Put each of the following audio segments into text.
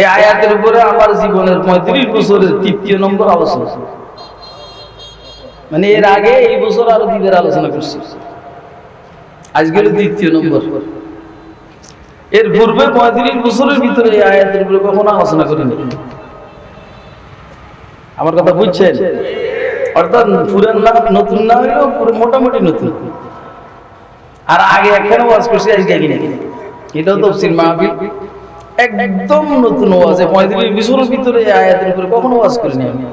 এই আয়াতের উপরে আমার জীবনের পঁয়ত্রিশ বছরের তৃতীয় নম্বর আলোচনা। মানে এর আগে এই বছর আরও দিনের আলোচনা করছি। আজকে হলো দ্বিতীয় নম্বর। এর পূর্বে পঁয়ত্রিশ বছরের ভিতরে এই আয়াতের উপরে কখনো আলোচনা করিনি। আমার কথা বুঝছেন? অর্থাৎ পুরান না নতুন না হইলেও পুরো মোটামুটি নতুন। আর আগে একখানে ওয়াজ করছি, আজকে এটাও তফসিল মাহফিল। একদম নতুন ওয়াজ পঁয়ত্রিশ বছরের ভিতরে আয়াতের উপরে কখনো ওয়াজ করিনি আমি।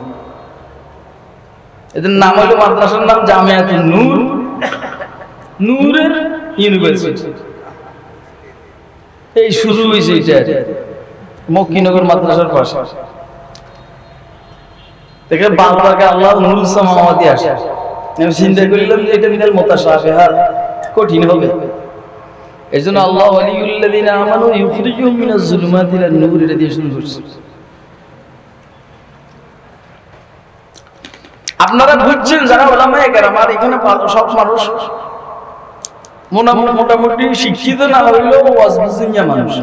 এদের নাম হলো মাদ্রাসার নাম জামিয়াতুন নূর। নূরের ইউনিভার্সিটি। এই শুরু হয়েছে এটা মক্কিনগর মাদ্রাসার পাশে। দেখে বাংলাকে আল্লাহ নূর সামাওয়াতি আসে। আমি চিন্তা করিলাম যে এটা মিনাল মোতাশাবিহা কঠিন হবে। এই জন্য আল্লাহ নূর, এটা দিয়ে শুরু আপনারা বুঝছেন যারা এখানে সব মানুষ মোটামুটি শিক্ষিত না হইলেও মানুষ।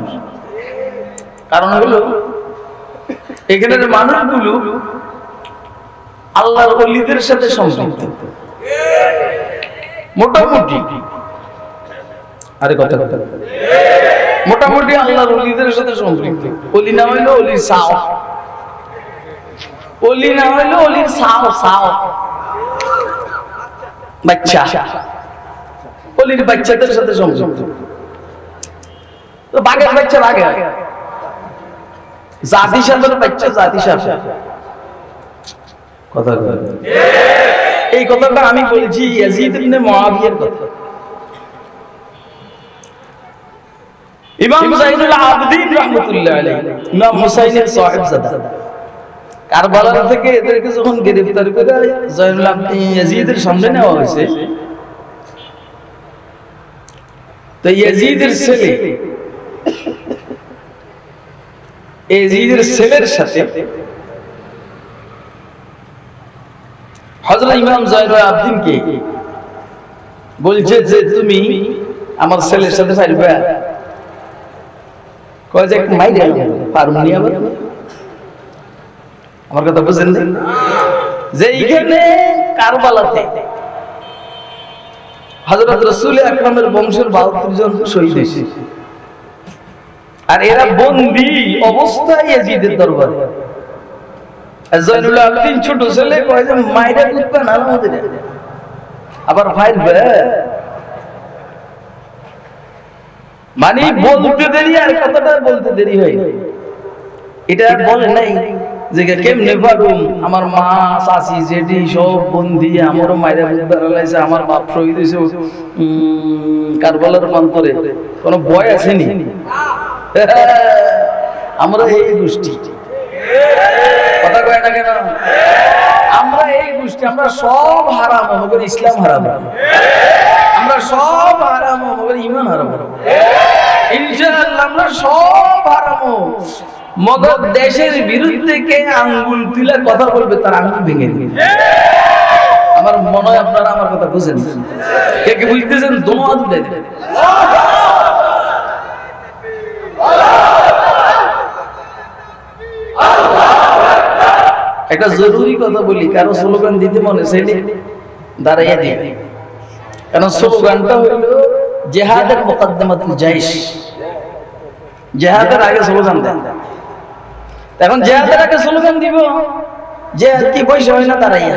কারণ হলো, এখানের মানুষগুলো আল্লাহর অলিদের সাথে সম্পৃক্ত। মোটামুটি। আরে কথা কথা মোটামুটি আল্লাহর সাথে সম্পৃক্ত। না হইল সাও। না হইল সাও সাও। বাচ্চা। অলির বাচ্চাদের সাথে সম্পৃক্ত। বাঘের বাচ্চা। জাতি বাচ্চা জাতি কথা এই কথাটা আমি বলছি ইয়াজিদ ইবনে মুআবিয়ার কথা। ইমাম জাইনুল আবদিন রাহমাতুল্লাহ আলাইহি। ইমাম হুসাইনের সাহেবজাদা কারবালা থেকে এদেরকে যখন গ্রেফতার করে আবদিন ইয়াজিদের সামনে নেওয়া হয়েছে তো ইয়াজিদের ছেলে ইয়াজিদের ছেলের সাথে হযরত ইমাম জাইনুল আবদিনকে বলছে যে তুমি আমার ছেলের সাথে পারবে কয় যে মাইরে পারুম নি আবার? আমার কথা বুঝেন যে এইখানে কারবালাতে হযরত রাসূল আকরামের বংশের 72 জন শহীদ হয়েছে। আর এরা বন্দি অবস্থায় ইয়াজিদের দরবারে। আর জয়নুল আবদিন ছোট ছেলে কয় যে আমাদের আবার ফাইরবে মানে বলতে দেরি আর কথাটা বলতে দেরি হয়। এটা বলে নাই যে কেমনে পারুম আমার মা চাচি জেঠি সব বন্দি আমারও মাইরা বুদ্ধ লাইছে আমার বাপ শহীদ হয়েছে কারবালার প্রান্তরে। কোনো ভয় আসেনি? আমরা এই গোষ্ঠী। কথা কয় না কেন? আমরা এই গোষ্ঠী আমরা সব হারাম আমাদের ইসলাম হারাম। আমরা সব হারাম আমাদের ইমান হারাম ইনশাআল্লাহ আমরা সব হারাম মগর দেশের বিরুদ্ধে কে আঙ্গুল তুলে কথা বলবে তার আঙ্গুল ভেঙে দিবে। আমার মনে হয় আপনারা আমার কথা বুঝেন। কে কে বুঝতেছেন? দোনো হাত উঠে একটা জরুরি কথা বলি, কারও স্লোগান দিতে মনে চাইলে দাঁড়াইয়া দিয়ে কারণ স্লোগানটা হইল জেহাদের মোকাদ্দমাতুল জাইশ। জেহাদের আগে স্লোগান দেন। এখন জেহাদের আগে স্লোগান দিব? জেহাদ কি পয়সা হয় না দাঁড়াইয়া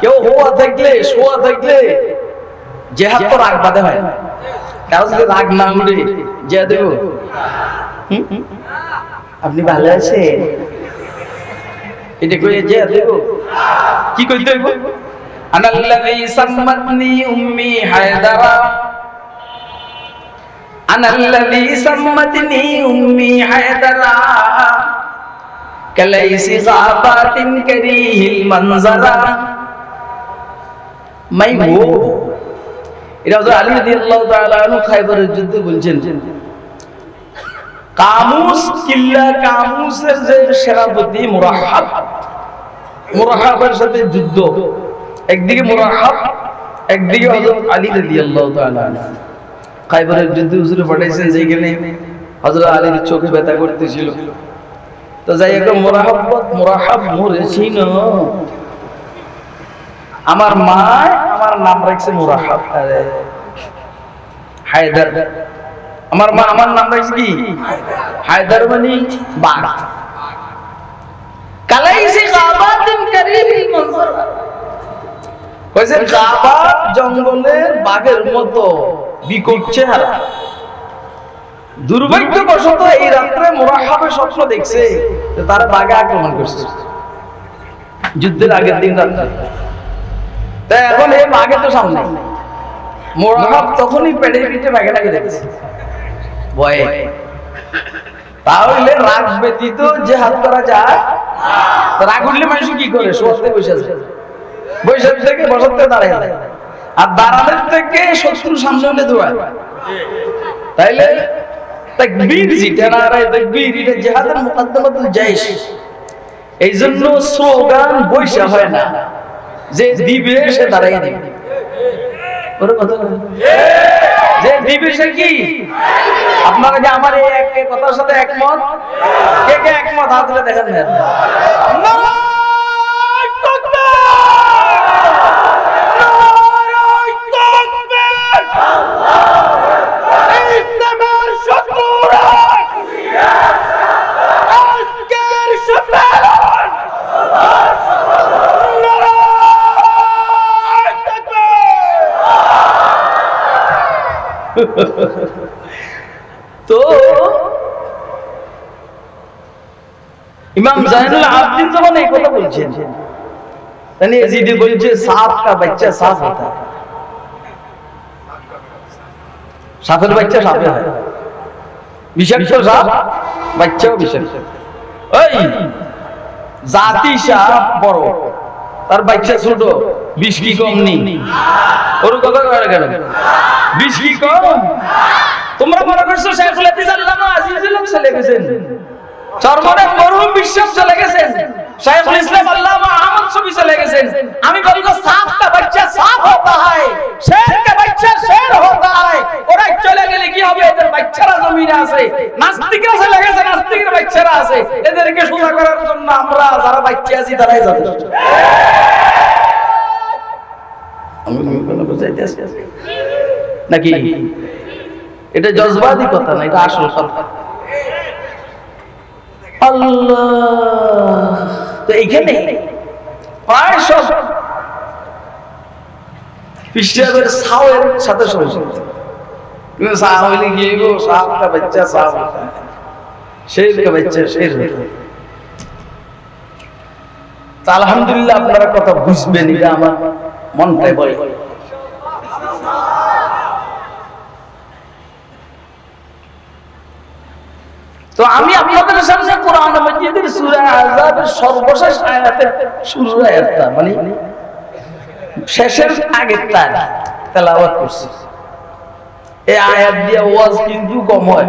কেউ হোয়া থাকলে, শোয়া থাকলে জেহাদ তো রাগ বাদে হয়। কারও যদি রাগ না উঠে, জেহাদ আপনি ভালো আছেন? এটা কইয়ে যে দেব। কি কইতে হইব? আনাল্লাযী সাম্মাতনি উম্মি হায়দারা। আনাল্লাযী সাম্মাতনি উম্মি হায়দারা। কালাইসি গাবাতিন কারিহিল মানজারা। মাই গো এটা হযরত আলী রাদিয়াল্লাহু তাআলা আনহু খায়বরের যুদ্ধে বলছেন, কামুস কিল্লা কামুসের যে সেনাপতি মুরাহাব, মুরাহাবের সাথে যুদ্ধ। একদিকে মুরাহাব একদিকে হযরত আলী রাদিয়াল্লাহু তাআলা খাইবারের যুদ্ধে হুজুরে পাঠাইছেন যেখানে হজরত আলীর চোখে ব্যথা করতেছিল। তো যাই হোক, মোরাহব্বত, মোরাহাব মরেছিল আমার মা, আমার নাম রাখছে মোরাহাব। হায়দার। আমার মা, আমার নাম রাখছে কি? হায়দার মানে বাঘ। কালাইসি গাবাতিন কারিহিল মনজর কইছে গাবা জঙ্গলের বাঘের মতো বিকট চেহারা। দুর্ভাগ্যবশত এই রাত্রে মোরাহাবে স্বপ্ন দেখছে যে তারা বাঘে আক্রমণ করছে। যুদ্ধের আগের দিন রাত্রে। তাই এখন এই বাঘে তো সামনে। মোরাহাব তখনই পেটে পিঠে বাঘেটাকে দেখছে। ভয়ে। তাহলে রাগ ব্যতীত যে হাত করা যায় রাগ উঠলে মানুষ কি করে? শোয়াতে বসে আছে বৈশাখ থেকে থেকে দাঁড়ায় আর দাঁড়ানোর থেকে শত্রু সামনে দোয়া তাইলে এই জন্য বৈশা হয় না, যে দাঁড়াই যে কি? আমার একমত? কে কে একমত? হাত তুলে দেখেন নারায় তাকবীর! নারায় তাকবীর! ইসলামের শত্রুরা আজকের সম্মেলন নারায় তাকবীর! তো ইমাম জাইনুল আবদিন যখন এই কথা বলছেন এজিদি বলছে বাচ্চা বাচ্চা হয়। বিষাক্ত সাপ, বাচ্চাও বিষাক্ত। জাতি সাপ বড়। তার বাচ্চা ছোট, বিষ কি কম নেই ওর কথা কয় কেন? বিষ কি কম? তোমরা মনে করছ আজিজুল চলে গেছেন? মরহুম বিশ্বাস চলে গেছেন। ইসলাম আল্লামা আহমদ চলে গেছেন। আমি বলব সাফ বাচ্চা সাফ হতা হয় শের বাচ্চা শের হতা হয়। ওরা চলে গেলে কি হবে? এদের বাচ্চারা জমিনে আছে, নাস্তিকরা চলে গেছে। নাস্তিকের বাচ্চারা আছে এদেরকে সোজা করার জন্য আমরা যারা বাচ্চা আছি তারাই আছি নাকি? এটা জজবাদি কথা না এটা আসল কথা। আল্লাহ। তো এইখানে প্রায় সব খ্রিস্টানদের সাওয়ের সাথে হইলে গিয়ে বাচ্চা বাচ্চা তা আলহামদুলিল্লাহ আপনারা কথা বুঝবেন এটা আমার মনটাই বলে। তো আমি আপনাদের সামনে কোরআন মজিদের সূরা আযাবের সর্বশেষ আয়াতের শুরুর আয়াতটা মানে শেষের আগেরটা তেলাওয়াত করছি। এই আয়াত দিয়ে ওয়াজ কিন্তু কম হয়।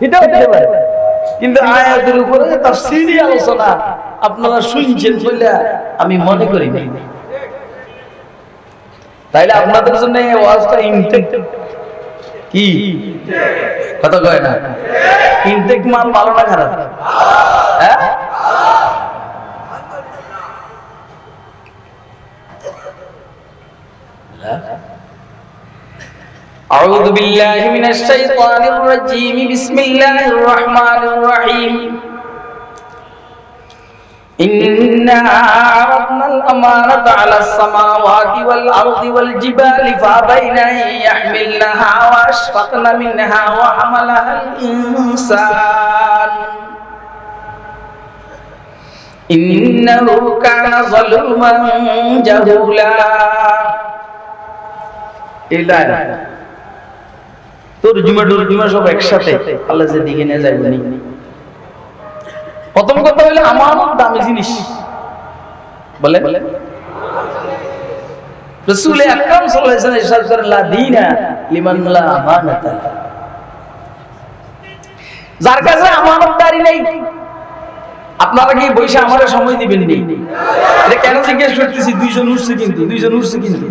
এটা হতে পারে। কিন্তু আয়াতের উপরে তার সিডি আলোচনা আপনারা শুনছেন বলে আমি মনে করি না তাইলে আপনাদের জন্য এই ওয়াজটা ইনটেক কি? কথা কয় না। ইনটেক মাল ভালো না খারাপ? أعوذ بالله من الشيطان الرجيم. بسم الله الرحمن الرحيم. إنا عرضنا الأمانة على السماوات والأرض والجبال فأبين أن يحملنها وأشفقن منها وحملها الإنسان. إنه كان ظلوما جهولا. إلى সব একসাথে। আল্লাহ যে দিকে নিয়ে নি। প্রথম কথা আমানত দামি জিনিস। বলে রসুল সাল্লাল্লাহু আলাইহি লা দীনা লিমান লা আমানাতা। যার কাছে আমানতদারি নেই, আপনারা কি বৈশা আমার সময় দিবেন নি? এটা কেন জিজ্ঞেস করতেছি? দুইজন উঠছে কিন্তু, দুইজন উঠছে কিন্তু।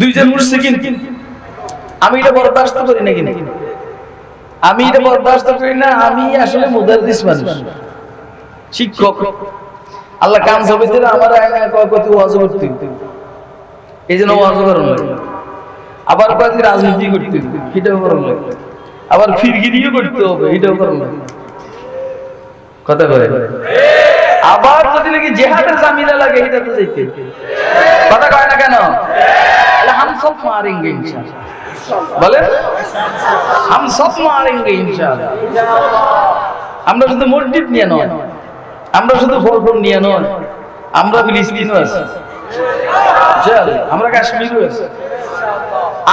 দুইজন উঠছে কিন্তু। আমি এটা বরদাস্ত করি না? কিন্তু আমি এটা বরদাস্ত করি না, আমি আসলে মুদারদিস মানুষ। শিক্ষক। আল্লাহ কাম সবেতে আমার আয়না ওয়াজ করতে এই জন্য ওয়াজ লাগে। আবার কয়েক রাজনীতি করতে এটাও লাগে। আবার ফিরগিরিও করতে হবে, এটাও লাগে। কথা বলে আবার যদি নাকি জেহাদের জামিলা লাগে এটা তো যাইতে কথা কয় না কেন? তাহলে হাম সব মারেঙ্গে ইনশাআল্লাহ। বলে হাম সব মারেঙ্গে ইনশাআল্লাহ। আমরা শুধু মসজিদ নিয়ে নয়, আমরা শুধু ফলফল নিয়ে নয়, আমরা ফিলিস্তিনও আছি। আমরা কাশ্মীরও আছি।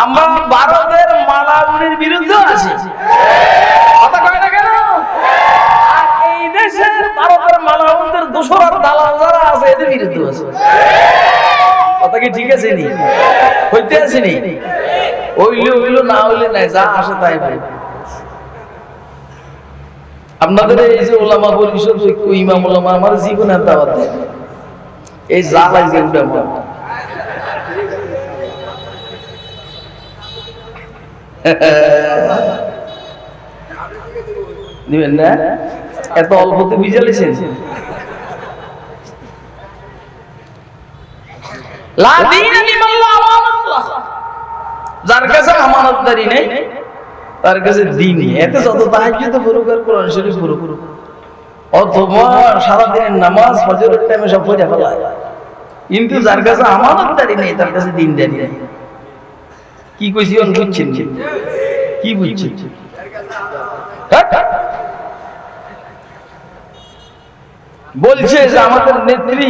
আমরা ভারতের মালাউনের বিরুদ্ধে আছি। কথা কয় না কেন? আর এই দেশের ভারতের মালাউনদের দোসর আর দালাল যারা আছে, এদের বিরুদ্ধে আছে। কথা কি ঠিক আছে নি? হইতে আছে নি? হইলে হইল, না হইলে নাই, যা আসে তাই ভাই আপনাদের এই যে ওলামা পরিষদ ঐক্য ইমাম ওলামা, আমার জীবনের দাওয়াত দেয় এই যা লাগছে উঠে আমার দিবেন না? এত অল্পতে বিজালিছেন লা দীনা লিমান লা আমানাতাল্লাহ। যার কাছে আমানতদারি নেই তার কাছে দিন নেই। এতে যত তাহাজ্জুদ ফুরুক আর কোরআন শরীফ ফুরুক অথবা সারাদিনের নামাজ ফজরের টাইমে সব পড়ে ফেলায় কিন্তু যার কাছে আমানতদারি নেই তার কাছে দিনদারি নেই কি কইছি অন বুঝছেন কি? বুঝছেন হ্যাঁ? বলছে যে আমাদের নেত্রী